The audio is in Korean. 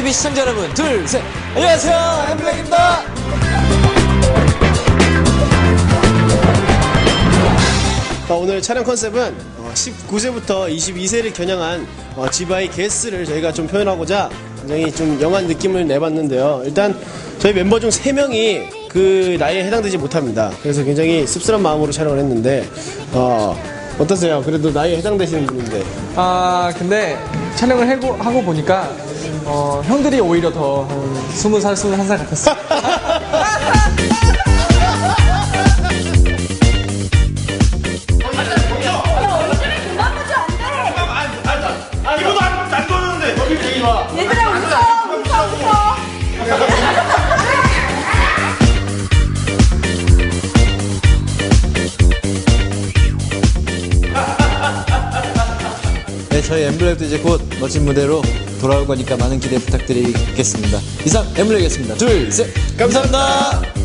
우리 시청자 여러분, 둘, 셋. 안녕하세요. 엠블랙입니다. 어, 오늘 촬영 컨셉은 19세부터 22세를 겨냥한 어, 지바이 게스를 저희가 좀 표현하고자 굉장히 좀 영한 느낌을 내봤는데요. 일단 저희 멤버 중 3명이 그 나이에 해당되지 못합니다. 그래서 굉장히 씁쓸한 마음으로 촬영을 했는데 어, 어떠세요? 그래도 나이에 해당되시는 분인데 아 근데 촬영을 하고, 하고 보니까 어, 형들이 오히려 더한 20살, 21살 같았어. 이거도 안, 안 꺼졌는데. 얘들아 웃어 웃어 웃어 저희 엠블랙도 이제 곧 멋진 무대로 돌아올 거니까 많은 기대 부탁드리겠습니다. 이상 엠블랙이었습니다. 둘, 셋. 감사합니다.